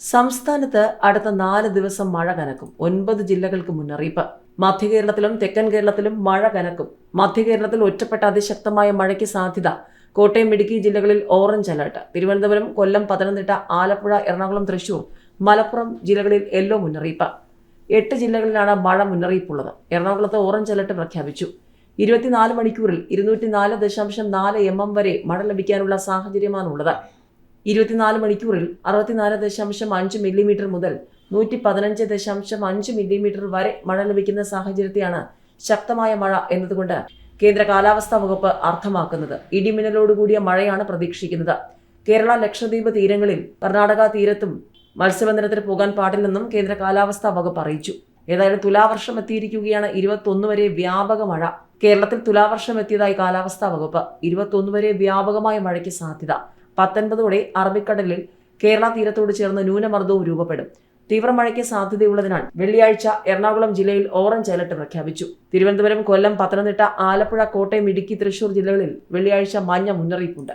സംസ്ഥാനത്ത് അടുത്ത നാല് ദിവസം മഴ കനക്കും. ഒൻപത് ജില്ലകൾക്ക് മുന്നറിയിപ്പ്. മധ്യ കേരളത്തിലും തെക്കൻ കേരളത്തിലും മഴ കനക്കും. മധ്യ കേരളത്തിൽ ഒറ്റപ്പെട്ട അതിശക്തമായ മഴയ്ക്ക് സാധ്യത. കോട്ടയം ഇടുക്കി ജില്ലകളിൽ ഓറഞ്ച് അലർട്ട് തിരുവനന്തപുരം കൊല്ലം പത്തനംതിട്ട ആലപ്പുഴ എറണാകുളം തൃശൂർ. മലപ്പുറം ജില്ലകളിൽ യെല്ലോ മുന്നറിയിപ്പ്. എട്ട് ജില്ലകളിലാണ് മഴ മുന്നറിയിപ്പുള്ളത്. എറണാകുളത്ത് ഓറഞ്ച് അലർട്ട് പ്രഖ്യാപിച്ചു. ഇരുപത്തിനാല് മണിക്കൂറിൽ ഇരുന്നൂറ്റി നാല് ദശാംശം നാല് എം എം വരെ മഴ ലഭിക്കാനുള്ള സാഹചര്യമാണുള്ളത്. ഇരുപത്തിനാല് മണിക്കൂറിൽ അറുപത്തിനാല് ദശാംശം അഞ്ച് മില്ലിമീറ്റർ മുതൽ നൂറ്റി പതിനഞ്ച് ദശാംശം അഞ്ച് മില്ലിമീറ്റർ വരെ മഴ ലഭിക്കുന്ന സാഹചര്യത്തെയാണ് ശക്തമായ മഴ എന്നതുകൊണ്ട് കേന്ദ്ര കാലാവസ്ഥാ വകുപ്പ് അർത്ഥമാക്കുന്നത്. ഇടിമിന്നലോടുകൂടിയ മഴയാണ് പ്രതീക്ഷിക്കുന്നത്. കേരള ലക്ഷദ്വീപ് തീരങ്ങളിൽ കർണാടക തീരത്തും മത്സ്യബന്ധനത്തിന് പോകാൻ പാടില്ലെന്നും കേന്ദ്ര കാലാവസ്ഥാ വകുപ്പ് അറിയിച്ചു. ഏതായാലും തുലാവർഷം എത്തിയിരിക്കുകയാണ് ഇരുപത്തൊന്ന് വരെ വ്യാപക മഴ. കേരളത്തിൽ തുലാവർഷം എത്തിയതായി കാലാവസ്ഥാ വകുപ്പ്. ഇരുപത്തൊന്ന് വരെ വ്യാപകമായ മഴയ്ക്ക് സാധ്യത. പത്തൊൻപതോടെ അറബിക്കടലിൽ കേരള തീരത്തോട് ചേർന്ന് ന്യൂനമർദ്ദവും രൂപപ്പെടും. തീവ്രമഴയ്ക്ക് സാധ്യതയുള്ളതിനാൽ വെള്ളിയാഴ്ച എറണാകുളം ജില്ലയിൽ ഓറഞ്ച് അലർട്ട് പ്രഖ്യാപിച്ചു. തിരുവനന്തപുരം കൊല്ലം പത്തനംതിട്ട ആലപ്പുഴ കോട്ടയം ഇടുക്കി തൃശൂർ ജില്ലകളിൽ വെള്ളിയാഴ്ച മഞ്ഞ മുന്നറിയിപ്പുണ്ട്.